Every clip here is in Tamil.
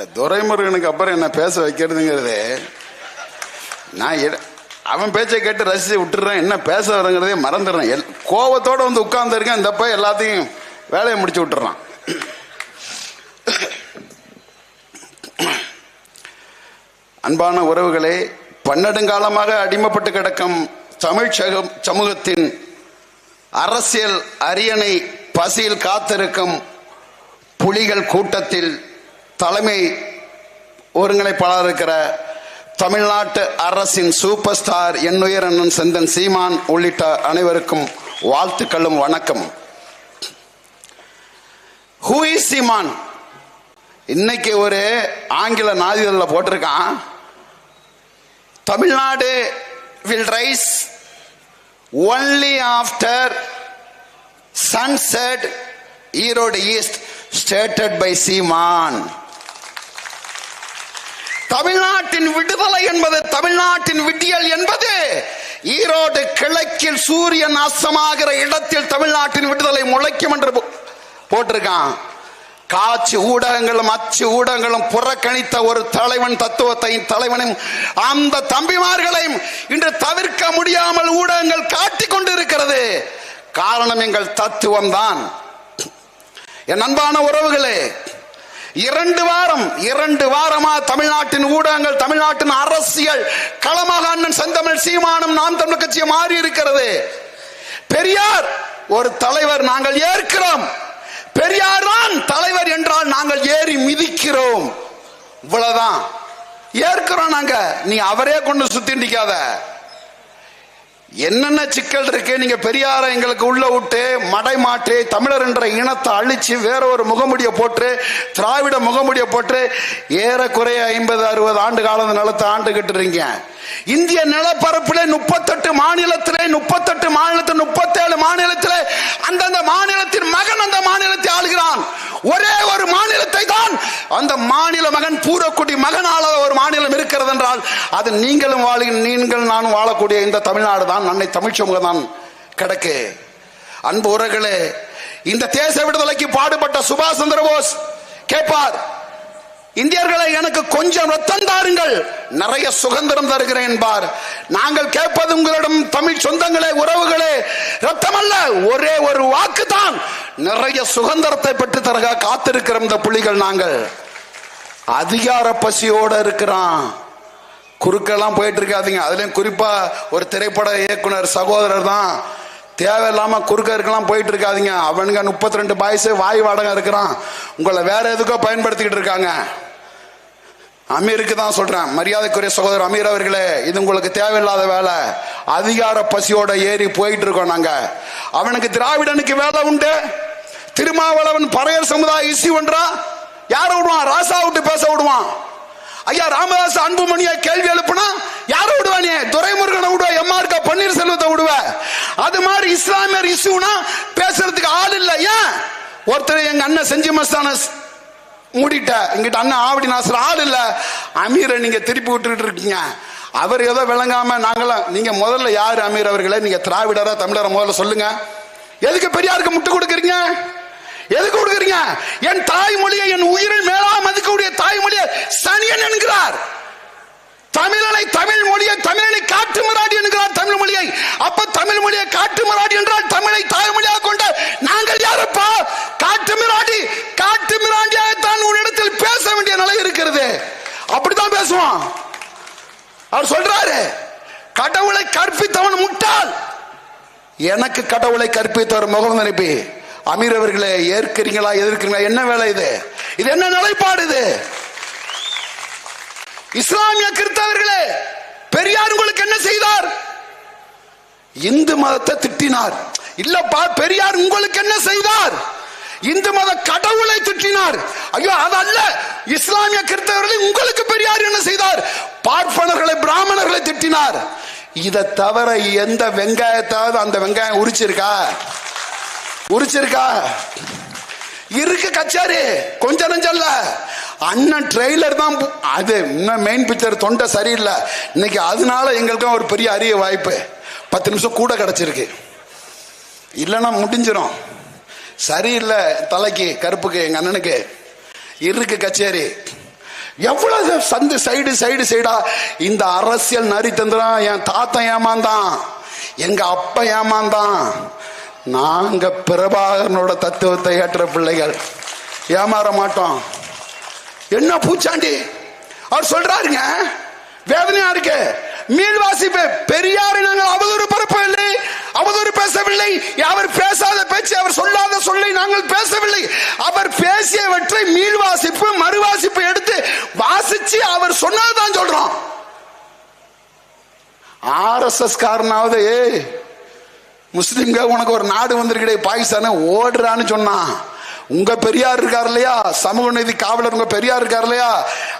இந்த துரைமுருகனுக்கு அப்புறம் என்ன பேச வைக்கிறதுங்கிறது நான் அவன் பேச்சை கேட்டு ரசிச்சு விட்டுறேன் என்ன பேச வரங்கிறதே மறந்துடுறேன். எல் கோவத்தோட வந்து உட்கார்ந்துருக்கேன் இந்த போய் எல்லாத்தையும் வேலையை முடிச்சு விட்டுறான். அன்பான உறவுகளே பன்னெடுங்காலமாக அடிமைப்பட்டு கிடக்கும் தமிழ் சமூகத்தின் அரசியல் அரியணை பசியில் காத்திருக்கும் புலிகள் கூட்டத்தில் தலைமை ஒருங்கிணைப்பாளர் இருக்கிற தமிழ்நாட்டு அரசின் சூப்பர் ஸ்டார் என்னுயர் அண்ணன் செந்தன் சீமான் உள்ளிட்ட அனைவருக்கும் வாழ்த்துக்களும் வணக்கமும் ஹூ இஸ் சீமான் இன்னைக்கு ஒரு ஆங்கில நாளிதழில் போட்டிருக்கான். Tamil Nadu will rise only after sunset Erode east stated by Seeman தமிழ்நாட்டின் விடுதலை என்பது தமிழ்நாட்டின் விடியல் என்பது. ஈரோடு கிழக்கில் சூரியன் அஸ்தமாகிற இடத்தில் தமிழ்நாட்டின் விடுதலை முளைக்கும் என்று போட்டிருக்கான். காட்சி ஊடகங்களும் அச்சு ஊடகங்களும் புறக்கணித்த ஒரு தலைவன் தத்துவத்தையும் தலைவனும் அந்த தம்பிமார்களையும் இன்று தவிர்க்க முடியாமல் ஊடகங்கள் காட்டிக் கொண்டிருக்கிறது. காரணம் எங்கள் தத்துவம் தான் என் அன்பான உறவுகளே இரண்டு வாரம் இரண்டு வாரமா தமிழ்நாட்டின் ஊடகங்கள் தமிழ்நாட்டின் அரசியல் களமாக அண்ணன் செந்தமிழ் சீமானம் நாம் தமிழ் கட்சியை மாறி இருக்கிறது. பெரியார் ஒரு தலைவர் நாங்கள் ஏற்கிறோம். பெரியார் தான் தலைவர் என்றால் நாங்கள் ஏறி மிதிக்கிறோம். இவ்வளவுதான். ஏற்கிறோம் நாங்க. நீ அவரே கொண்டு சுத்தி நிக்காத. என்னென்ன சிக்கல் இருக்கு? நீங்க பெரியார எங்களுக்கு உள்ள விட்டு மடை மாற்றி தமிழர் என்ற இனத்தை அழிச்சு வேற ஒரு முகமுடிய போட்டு திராவிட முகமுடிய போட்டு ஏறக்குறைய ஐம்பது அறுபது ஆண்டு காலம் நிலத்தை ஆண்டுகிட்டு இருக்கீங்க. இந்திய நிலப்பரப்பிலே முப்பத்தெட்டு மாநிலத்திலே முப்பத்தெட்டு மாநிலத்தில் முப்பத்தேழு மாநிலத்திலே அந்தந்த மாநிலத்தின் மகன் அந்த மாநிலத்தை ஆளுகிறான். ஒரே ஒரு மாநிலத்தை தான் அந்த மாநில மகன் பூரக்குடி மகனால என்றால் அது நீங்களும் வாழுகிற நீங்கள் நானும் வாழக்கூடிய இந்த தமிழ்நாடு தான் அன்னை தமிழ் சமூகம் தான் கிடக்கு. அன்பு உறகளே இந்த தேச விடுதலைக்கு பாடுபட்ட சுபாஷ் சந்திர போஸ் கேட்பார் இந்தியர்களை எனக்கு கொஞ்சம் ரத்தம் தாருங்கள் நிறைய சுதந்திரம் தருகிறேன் என்பார். நாங்கள் கேட்பது உங்களிடம் தமிழ் சொந்தங்களே உறவுகளே ரத்தம் அல்ல ஒரே ஒரு வாக்கு தான் நிறைய சுதந்திரத்தை பெற்று தருக காத்திருக்கிற இந்த புலிகள் நாங்கள். அதிகார பசியோட இருக்கிறான். குறுக்கெல்லாம் போயிட்டு இருக்காதீங்க அதுலேயும் குறிப்பாக ஒரு திரைப்பட இயக்குனர் சகோதரர் தான். தேவையில்லாமல் குறுக்க இருக்கலாம் போயிட்டு இருக்காதிங்க அவனுங்க முப்பத்தி ரெண்டு பாய்ஸு வாய் வாடகை இருக்கிறான். உங்களை வேற எதுக்கோ பயன்படுத்திக்கிட்டு இருக்காங்க. அமீருக்கு தான் சொல்கிறேன் மரியாதைக்குரிய சகோதரர் அமீர் அவர்களே இது உங்களுக்கு தேவையில்லாத வேலை. அதிகார பசியோட ஏறி போயிட்டு இருக்கோம் நாங்கள் அவனுக்கு திராவிடனுக்கு வேலை உண்டு. திருமாவளவன் பறையர் சமுதாய இசி ஒன்றா? யாரை விடுவான்? ராசா விட்டு பேச விடுவான். ஐயா ராமதாஸ் அன்புமணியா கேள்வி எழுப்புனா யார நீ? துரைமுருகனை விடுவ எம்ஆர்கா பன்னீர்செல்வத்தை விடுவ. அது மாதிரி இஸ்லாமியர் இசுனா பேசுறதுக்கு ஆள் இல்ல ஏன்? ஒருத்தர் எங்க அண்ணன் செஞ்சி மஸ்தான மூடிட்ட இங்கிட்ட அண்ணன் ஆவடி நாசர் ஆள் இல்ல. அமீரை நீங்க திருப்பி விட்டுட்டு இருக்கீங்க. அவர் ஏதோ விளங்காம நாங்களாம் நீங்க முதல்ல யார் அமீர் அவர்களே? நீங்க திராவிடரா தமிழரை முதல்ல சொல்லுங்க. எதுக்கு பெரியாருக்கு முட்டு கொடுக்குறீங்க? எதுக்கு கொடுக்குறீங்க? என் தாய்மொழியை என் உயிரில் மேலா மதிக்க தாய்மொழியை சனியன் என்கிறார் தமிழனை தமிழ் மொழியை தமிழனை காட்டு மராடி என்கிறார் தமிழ் மொழியை அப்ப தமிழ் மொழியை காட்டு மராடி என்றால் தமிழை தாய்மொழியாக கொண்ட நாங்கள் யாரப்பா காட்டு மிராடி காட்டு மிராண்டியாகத்தான் உன்னிடத்தில் பேச வேண்டிய நிலை இருக்கிறது அப்படித்தான் பேசுவான் அவர் சொல்றாரு கடவுளை கற்பித்தவன் முட்டாள். எனக்கு கடவுளை கற்பித்தவர் முகம் நினைப்பி அமீர் அவர்களே ஏற்கிறீங்களா எதிர்க்கிறீங்களா என்ன வேலை இது? இது என்ன நிலைப்பாடு இது? இஸ்லாமிய கிறிஸ்தவர்களே பெரியார் உங்களுக்கு என்ன செய்தார்? இந்து மதத்தை திட்டினார். இல்லப்பா பெரியார் உங்களுக்கு என்ன செய்தார்? இந்து மத கடவுளை திட்டினார். ஐயோ அது அல்ல இஸ்லாமிய கிறிஸ்தவர்களை உங்களுக்கு பெரியார் என்ன செய்தார்? பார்ப்பனர்களை பிராமணர்களை திட்டினார். இதை தவிர எந்த வெங்காயத்தாவது அந்த வெங்காயம் உரிச்சிருக்கா? உரிச்சிருக்கா? இருக்கு கச்சாரி கொஞ்ச நஞ்சல்ல. அண்ணன் ட்ரெய்லர் தான் அது இன்னும் மெயின் பிக்சர் தொண்டை சரியில்லை. இன்னைக்கு அதனால எங்களுக்கும் ஒரு பெரிய அரிய வாய்ப்பு. பத்து நிமிஷம் கூட கிடச்சிருக்கு. இல்லைன்னா முடிஞ்சிடும் சரியில்லை தலைக்கு கருப்புக்கு எங்கள் அண்ணனுக்கு. இருக்கு கச்சேரி. எவ்வளவு சந்து சைடு சைடு சைடா? இந்த அரசியல் நரி தந்துறான் என் தாத்தன் ஏமாந்தான். எங்க அப்பா ஏமாந்தான். நாங்க பிரபாகரனோட தத்துவத்தை ஏற்ற பிள்ளைகள். ஏமாற மாட்டோம். என்ன பூச்சாண்டி? அவர் சொல்றாருங்க வேதனையா இருக்கு. மீள்வாசிப்பு பெரியாரை நாங்கள் அவதூறு பரப்பவில்லை. அவதூறு பேசவில்லை. அவர் பேசாத பேச்சு அவர் சொல்லாத சொல்லை நாங்கள் பேசவில்லை. அவர் பேசியவற்றை மீள்வாசிப்பு மறுவாசிப்பு எடுத்து வாசிச்சு அவர் சொன்னதுதான் சொல்றோம். ஆர்எஸ்எஸ் காரனாவது ஏய் உனக்கு ஒரு நாடு வந்திருக்கே பாகிஸ்தான ஓடுறான்னு சொன்னான் உங்க பெரியார் இருக்கார் இல்லையா? சமூக நீதி காவலர் உங்க பெரியார் இருக்கார் இல்லையா?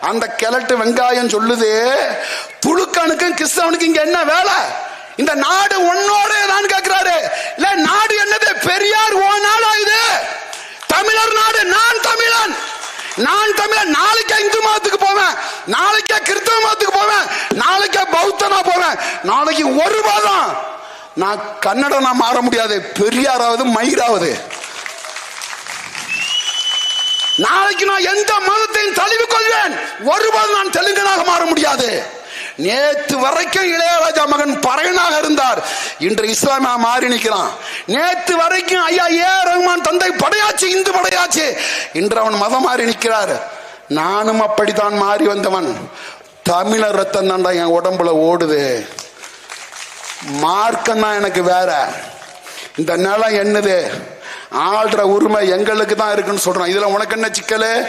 அந்த கிழட்டு வெங்காயம் சொல்லுது துளுக்கனுக்கும் கிறிஸ்தவனுக்கும் இங்க என்ன வேலை? இந்த நாடு உன்னோட தான் கேட்கிறாரு இல்ல நாடு என்னது? பெரியார் ஓ நாடா இது? தமிழர் நாடு நான் தமிழன். நான் தமிழன். நாளைக்கு இந்து மதத்துக்கு போவேன். நாளைக்கே கிறிஸ்தவ மதத்துக்கு போவேன். நாளைக்கே பௌத்தனா போவேன். நாளைக்கு ஒரு மாதம். நான் கன்னடனா மாற முடியாது. பெரியாராவது மயிராவது. நாளைக்கு நான் எந்த மதத்தையும் தழுவி கொள்வேன். ஒருபோது நான் தெலுங்கனாக மாற முடியாது. நேத்து வரைக்கும் இளையராஜா மகன் பறையனாக இருந்தார். இன்று இஸ்லாமியா மாறி நிற்கிறான். நேத்து வரைக்கும் ஐயா ஏ ரஹ்மான் தந்தை படையாச்சு இந்து படையாச்சு. இன்று அவன் மதம் மாறி நிற்கிறார். நானும் அப்படித்தான் மாறி வந்தவன். தமிழர் ரத்தம் தான்டா என் உடம்புல ஓடுது. மார்க்கம் தான் எனக்கு வேற. இந்த நிலம் என்னது? ஆள்ற உரிமை எங்களுக்கு தான் இருக்குன்னு சொல்றான். இதுல உனக்கு என்ன சிக்கலு?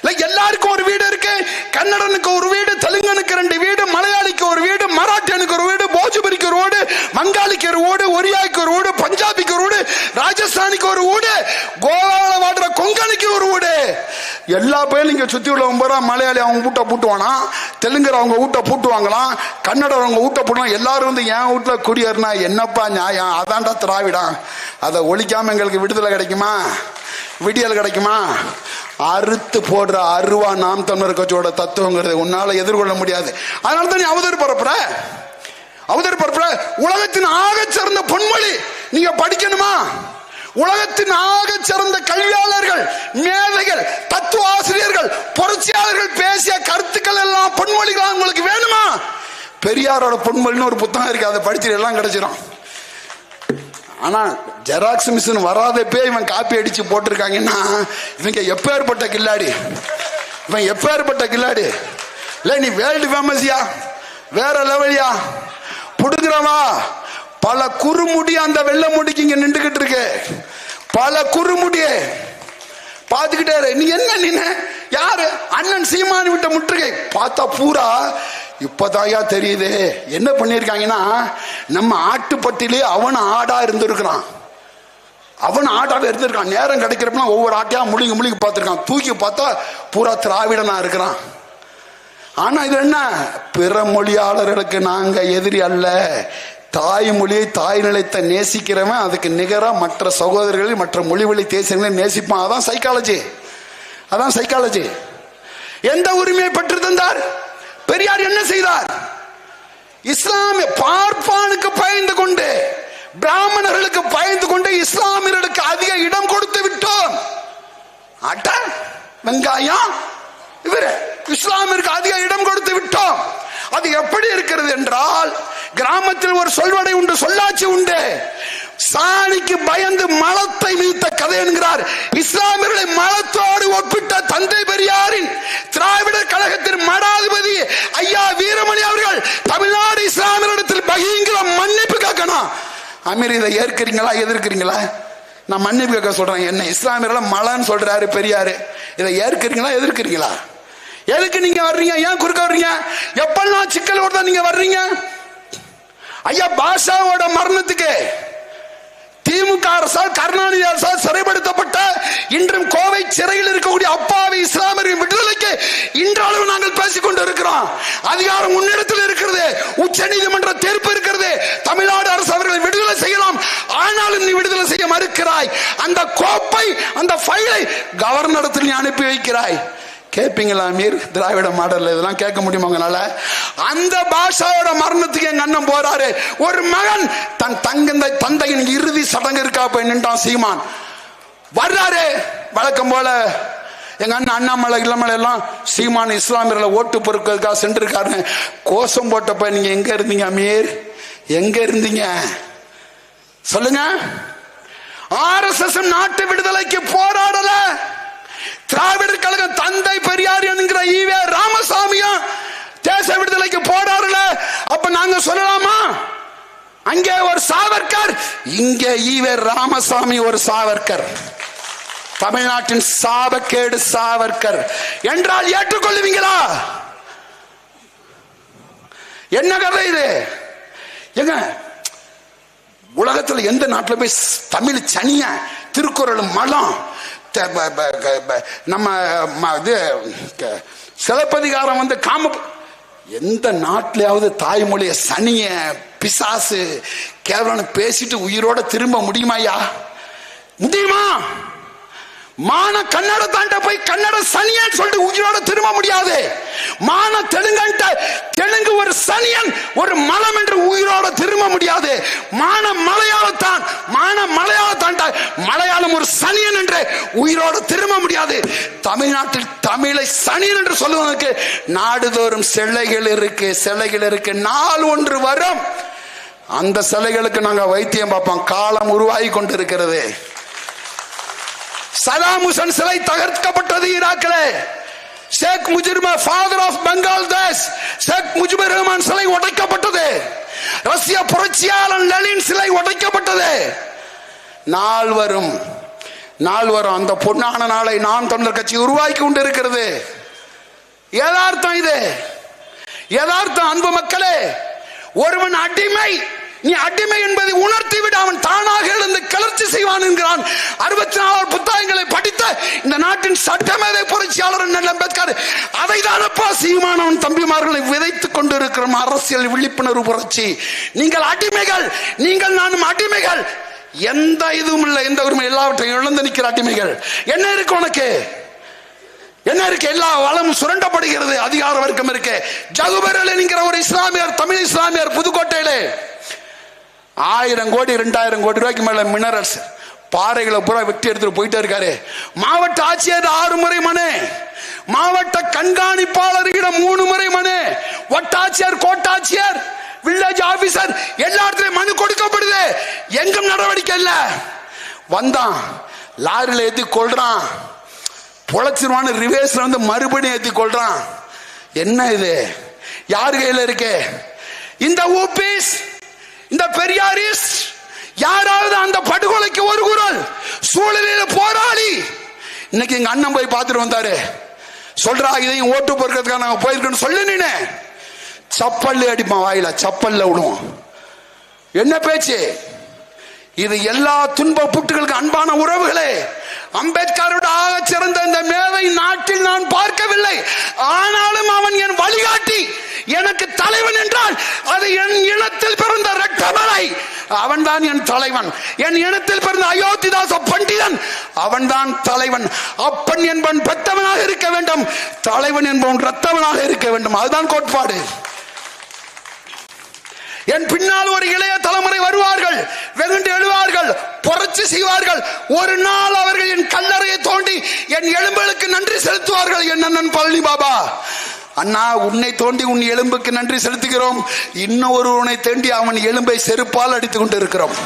இல்ல எல்லாருக்கும் ஒரு வீடு இருக்கு. கன்னடனுக்கு ஒரு வீடு தெலுங்கனுக்கு ரெண்டு வீடு மலையாளிக்கு ஒரு வீடு மராட்டியனுக்கு ஒரு வீடு போஜ்புரிக்கு ஒரு வீடு வங்காளிக்கு ஒரு வீடு ஒரியாய்க்கு ஒரு வீடு பஞ்சாபிக்கு ஒரு வீடு ராஜஸ்தானிக்கு ஒரு வீடு கோவால வாடுற கொங்கனுக்கு ஒரு வீடு எல்லா பேரும் இங்க சுத்தி உள்ள ஒன்பது மலையாளி அவங்க வீட்டை பூட்டுவானா தெலுங்கர் அவங்க வீட்டை பூட்டுவாங்களாம் கன்னடர் அவங்க வீட்டை பூட்டுவாங்க எல்லாரும் வந்து என் வீட்டில் குடியேறினா என்னப்பா நியாயம்? அதான்டா திராவிடம். அதை ஒழிக்காம எங்களுக்கு விடுதலை கிடைக்குமா? விடியல் கிடைக்குமா? அறுத்து போடுற அருவா நாம் தமிழர் கட்சியோட தத்துவங்கிறது உன்னால எதிர்கொள்ள முடியாது. அதனால தான் நீ அவதர் பரப்புற. அவதர் பரப்புற. உலகத்தின் ஆக சிறந்த பொன்மொழி நீங்க படிக்கணுமா? உலகத்தின் ஆக சிறந்த கல்வியாளர்கள் மேதைகள் தத்துவ ஆசிரியர்கள் புரட்சியாளர்கள் பேசிய கருத்துக்கள் எல்லாம் பொன்மொழிகளா உங்களுக்கு வேணுமா? பெரியாரோட பொன்மொழின்னு ஒரு புத்தகம் இருக்கு அதை படிச்சு எல்லாம் கிடைச்சிடும் ஆனா ஜெராக்ஸ் மிஷின் வராதப்பே இவன் காப்பி அடிச்சு போட்டிருக்காங்கன்னா இவங்க எப்பேற்பட்ட கில்லாடி? இவன் எப்பேற்பட்ட கில்லாடி? இல்ல நீ வேர்ல்டு ஃபேமஸ்யா வேற லெவலியா புடுங்குறவா? பல குறுமுடி அந்த வெள்ளை முடிக்கு இங்க நின்றுகிட்டு இருக்கு. பல குறுமுடியே பார்த்துக்கிட்டே நீ என்ன நின்ன? யாரு? அண்ணன் சீமானி விட்ட முற்றுகை. பார்த்தா பூரா இப்பதாயா தெரியுது. என்ன பண்ணிருக்காங்கன்னா நம்ம ஆட்டுப்பட்டிலே அவன் ஆடா இருந்திருக்கிறான். அவன் ஆட்டாவே இருந்திருக்கான். நேரம் கிடைக்கிறப்ப ஒவ்வொரு ஆட்டையா முழுங்கி முழுங்கி பார்த்துருக்கான். தூக்கி பார்த்தா பூரா திராவிடனா இருக்கிறான். ஆனா இது என்ன? பிற மொழியாளர்களுக்கு நாங்க எதிரி அல்ல. தாய்மொழியை தாய் நிலைத்தை நேசிக்கிறவன் அதுக்கு நிகரா மற்ற சகோதரர்கள் மற்ற மொழி வழி தேசியங்களை நேசிப்பான். அதான் சைக்காலஜி அதான் சைக்காலஜி எந்த உரிமையை பெற்று தந்தார்? பெரியார் என்ன செய்தார்? இஸ்லாமிய பார்ப்பானுக்கு பயந்து கொண்டு பிராமணர்களுக்கு பயந்து கொண்டு இஸ்லாமியர்களுக்கு அதிக இடம் கொடுத்து விட்டோம். அட்ட வெங்காயம் இவரு இஸ்லாமிற்கு அதிக இடம் கொடுத்து விட்டோம். அது எப்படி இருக்கிறது என்றால் கிராமத்தில் ஒரு சொல்வடை உண்டு சொல்லாட்சி உண்டு. சாணிக்கு பயந்து மலத்தை மீத்த கதை என்கிறார். இஸ்லாமியர்களை மலத்தோடு ஒப்பிட்ட தந்தை பெரியாரின் திராவிடர் கழகத்தின் மடாதிபதி ஐயா வீரமணி அவர்கள் தமிழ்நாடு இஸ்லாமியரிடத்தில் பகிங்கிற மன்னிப்பு கேட்கணும். அமீர் இதை ஏற்கிறீங்களா? எதிர்க்கிறீங்களா? நான் மன்னிப்பு கேட்க சொல்றேன். என்ன இஸ்லாமியர்ல மலன்னு சொல்றாரு பெரியாரு. இதை ஏற்கிறீங்களா? எதிர்க்கிறீங்களா? எதுக்கு நீங்க வர்றீங்க? ஏன் குறுக்க வர்றீங்க? எப்பெல்லாம் சிக்கல் ஓட நீங்க வர்றீங்க? ஐயா பாஷாவோட மரணத்துக்கு திமுக அரசால் கருணாநிதி அரசால் சிறைப்படுத்தப்பட்ட இன்றும் கோவை சிறையில் இருக்கக்கூடிய அப்பாவி இஸ்லாமியரின் விடுதலைக்கு இன்றளவு நாங்கள் பேசிக் கொண்டிருக்கிறோம். அதிகாரம் உன்னிடத்தில் இருக்கிறது. உச்ச நீதிமன்ற தீர்ப்பு இருக்கிறது. தமிழ்நாடு அரசு அவர்களை விடுதலை செய்யலாம். ஆனாலும் நீ விடுதலை செய்ய மறுக்கிறாய். அந்த கோப்பை அந்த ஃபைலை கவர்னரிடத்தில் நீ அனுப்பி வைக்கிறாய். கேட்பீங்களா மீர் திராவிட மாடல் இதெல்லாம் கேட்க முடியுமா உங்களால? அந்த பாஷாவோட மரணத்துக்கு எங்க அண்ணன் போறாரு. ஒரு மகன் தன் தங்கந்த தந்தையின் இறுதி சடங்கு இருக்கா போய் நின்றான் சீமான். வர்றாரு. வழக்கம் போல எங்க அண்ணன் அண்ணாமலை இளமலை எல்லாம் சீமான் இஸ்லாமியர்களை ஓட்டு பொறுக்கிறதுக்காக சென்றிருக்காரு கோஷம் போட்டப்ப நீங்க எங்க இருந்தீங்க அமீர்? எங்க இருந்தீங்க? சொல்லுங்க. ஆர்எஸ்எஸ் நாட்டு விடுதலைக்கு போராடல. திராவிடர் கழகம் தந்தை பெரியார் என்கிற ஈவே ராமசாமியும் தேச விடுதலைக்கு போறாருல? அப்ப நாங்க சொல்லலாமா? அங்கே ஒரு சாவர்கர் இங்கே ஈவே ராமசாமி ஒரு சாவர்கர். தமிழ்நாட்டின் சாபக்கேடு சாவர்கர். என்றால் ஏற்றுக்கொள்ளுவீங்களா? என்ன கதை இது? எங்க உலகத்துல எந்த நாட்டில் போய் தமிழ் சனிய திருக்குறள் மலம் நம்ம இது சிலப்பதிகாரம் வந்து காம எந்த நாட்டிலையாவது தாய்மொழிய சனிய பிசாசு கேவலம் பேசிட்டு உயிரோட திரும்ப முடியுமாயா முடியுமா? மான கன்னட தாண்ட போய் கன்னட சனியன் சொல்லிட்டு உயிரோட திரும்ப முடியாது. மான தெலுங்கன்ட்ட தெலுங்கு ஒரு சனியன் ஒரு மலம் என்று உயிரோட திரும்ப முடியாது. மான மலையாளத்தான் தான் மலையாளம் ஒரு சனியன் என்று உயிரோட திரும்ப முடியாது. தமிழ்நாட்டில் தமிழை சனியன் என்று சொல்லுவதற்கு நாடுதோறும் சிலைகள் இருக்கு சிலைகள் இருக்கு. நாள் ஒன்று வரும். அந்த சிலைகளுக்கு நாங்க வைத்தியம் பார்ப்போம். காலம் உருவாகி கொண்டிருக்கிறது. சதாம் ஹுசன் சிலை தகர்க்கப்பட்டது ஈராக்கிலே. ஷேக் முஜிர்மா ஃபாதர் ஆஃப் பெங்கால் ஷேக் முஜிபுர் ரஹ்மான் சிலை உடைக்கப்பட்டது. ரஷ்ய புரட்சியாளன் லெனின் சிலை உடைக்கப்பட்டது. நாள் வரும். நாள் வரும். அந்த பொன்னான நாளை நாம் தமிழர் கட்சி உருவாக்கி கொண்டு இருக்கிறது யதார்த்தம் இது. யதார்த்தம் அன்பு மக்களே ஒருவன் அடிமை. நீ அடிமை என்பதை உணர்த்தி விட அவன் தானாக எழுந்து கிளர்ச்சி செய்வான் என்கிறான். அறுபத்தி நாலு புத்தகங்களை படித்த இந்த நாட்டின் சட்டமேதை புரட்சியாளர் அம்பேத்கர் அதை தானப்பா சீமானவன் தம்பிமார்களை விதைத்துக் கொண்டிருக்கிறோம் அரசியல் விழிப்புணர்வு புரட்சி. நீங்கள் அடிமைகள். நீங்கள் நானும் அடிமைகள். எந்த இதுவும் இல்லை. எந்த உரிமை? எல்லாவற்றையும் இழந்து நிற்கிற அடிமைகள். என்ன இருக்கு உனக்கு? என்ன இருக்கு? எல்லா வளமும் சுரண்டப்படுகிறது. அதிகார வர்க்கம் இருக்கு. ஜகுபரல் என்கிற ஒரு இஸ்லாமியர் தமிழ் இஸ்லாமியர் புதுக்கோட்டையிலே ஆயிரம் கோடி ரெண்டாயிரம் கோடி ரூபாய்க்கு மேல மினரல்ஸ் பாறைகளை பூரா வெட்டி எடுத்துட்டு போயிட்டே இருக்காரு. மாவட்ட ஆட்சியர் ஆறு முறை மனு. மாவட்ட கண்காணிப்பாளர்களிடம் மூணு முறை மனு. வட்டாட்சியர் வில்லேஜ் ஆபீசர் எல்லா இடத்துலயும் மனு கொடுக்கப்படுது. எங்கும் நடவடிக்கை இல்ல. வந்தான். லாரியில் ஏற்றி கொள்றான் பொழைச்சிருவான்னு ரிவேஸ்ல வந்து மறுபடியும் ஏற்றி கொள்றான் என்ன இது? யார் கையில் இருக்கு? இந்த ஊபிஸ் இந்த பெரியாரிஸ் யாராவது அந்த படுகொலைக்கு ஒரு குரல் சூழலில் போராளி. இன்னைக்கு எங்க அண்ணன் போய் பார்த்துட்டு வந்தாரு. சொல்றா இதையும் ஓட்டு பொறுக்கிறதுக்காக நாங்க போயிருக்கோம்னு சொல்லு நின்று சப்பல்லு அடிப்பான் வாயில சப்பல்ல விடுவான் என்ன பேச்சு? இது எல்லா துன்ப புட்டுகளுக்கு அன்பான உறவுகளே. அம்பேத்கரோட ஆக சிறந்த இந்த மேதை நாட்டில் நான் பார்க்கவில்லை. ஆனாலும் அவன் என் வழிகாட்டி எனக்கு தலைவன் என்றால் அது என் இனத்தில் பிறந்த ரத்தமலை அவன்தான் என் தலைவன். என் இனத்தில் பிறந்த அயோத்திதாச பண்டிதன் அவன்தான் தலைவன். அப்பன் என்பவன் பெத்தவனாக இருக்க வேண்டும். தலைவன் என்பவன் ரத்தவனாக இருக்க வேண்டும். அதுதான் கோட்பாடு. என் பின்னால் ஒரு இளைய தலைமுறை வருவார்கள். வெகுண்டு எழுவார்கள். புரட்சி செய்வார்கள். ஒரு நாள் அவர்கள் என் கல்லறையை தோண்டி என் எலும்புகளுக்கு நன்றி செலுத்துவார்கள் என் அண்ணன் பழனி பாபா. அண்ணா உன்னை தோண்டி உன் எலும்புக்கு நன்றி செலுத்துகிறோம். இன்னும் ஒருவனை தேண்டி அவன் எலும்பை செருப்பால் அடித்துக் கொண்டு இருக்கிறோம்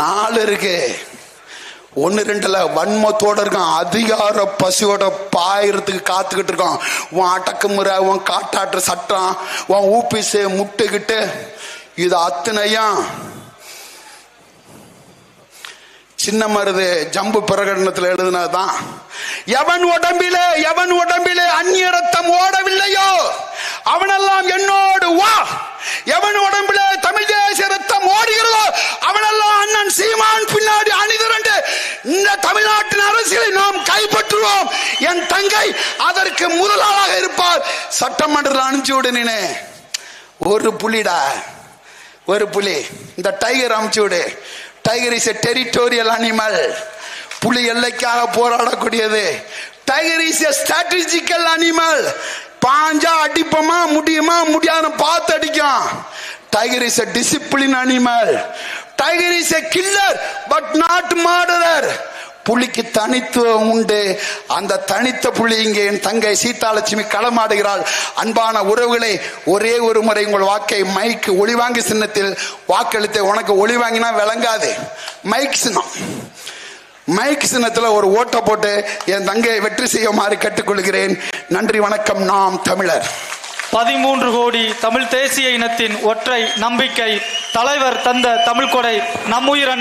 நாலு இருக்கு. ஒன்னு ரெண்டுல வன்மத்தோட இருக்கான். அதிகார பசியோட பாயறதுக்கு காத்துக்கிட்டு இருக்கான். உன் அடக்குமுறை உன் காட்டாற்று சட்டம் உன் ஊபிஸு முட்டுக்கிட்டு இது அத்தனையும் சின்ன மருது ஜம்பு பிரகடனத்தில் எழுதினதுதான் எவன் உடம்பிலே எவன் உடம்பிலே அந்நிய ரத்தம் ஓடவில்லையோ? அவனெல்லாம் என்னோடு வா. எவன் உடம்புல தமிழ் தேசிய ரத்தம் ஓடுகிறதோ அவனெல்லாம் அண்ணன் சீமான் பின்னாடி அணிதிரண்டு இந்த தமிழ்நாட்டின் அரசியலை நாம் கைப்பற்றுவோம். என் தங்கை அதற்கு முதலாளாக இருப்பார் சட்டமன்றத்தில் அனுப்பிச்சு விடுனே ஒரு புலிடா. ஒரு புலி. இந்த டைகர் அமுச்சு விடு. Tiger is a territorial animal. புலி எல்லைக்காக போராடக்கூடியது. Tiger is a strategical animal. பாஞ்சா அடிப்போமா முடியுமா முடியாது பார்த்து அடிக்கும். Tiger is a discipline animal tiger is a killer but not murderer புலிக்கு தனித்துவம் உண்டு. அந்த தனித்த புலி இங்கே என் தங்கை சீதாலட்சுமி களமாடுகிறாள். அன்பான உறவுகளை ஒரே ஒரு முறை உங்கள் வாக்கை மைக்கு ஒளிவாங்கி சின்னத்தில் வாக்களித்த உனக்கு ஒளி வாங்கினா விளங்காது. மைக் சின்னம். மைக் சின்னத்தில் ஒரு ஓட்டை போட்டு என் தங்கையை வெற்றி செய்யுமாறு கேட்டுக்கொள்கிறேன். நன்றி வணக்கம். நாம் தமிழர். பதிமூன்று கோடி தமிழ் தேசிய இனத்தின் ஒற்றை நம்பிக்கை தலைவர் தந்த தமிழ்கொடை நம்முயிரன்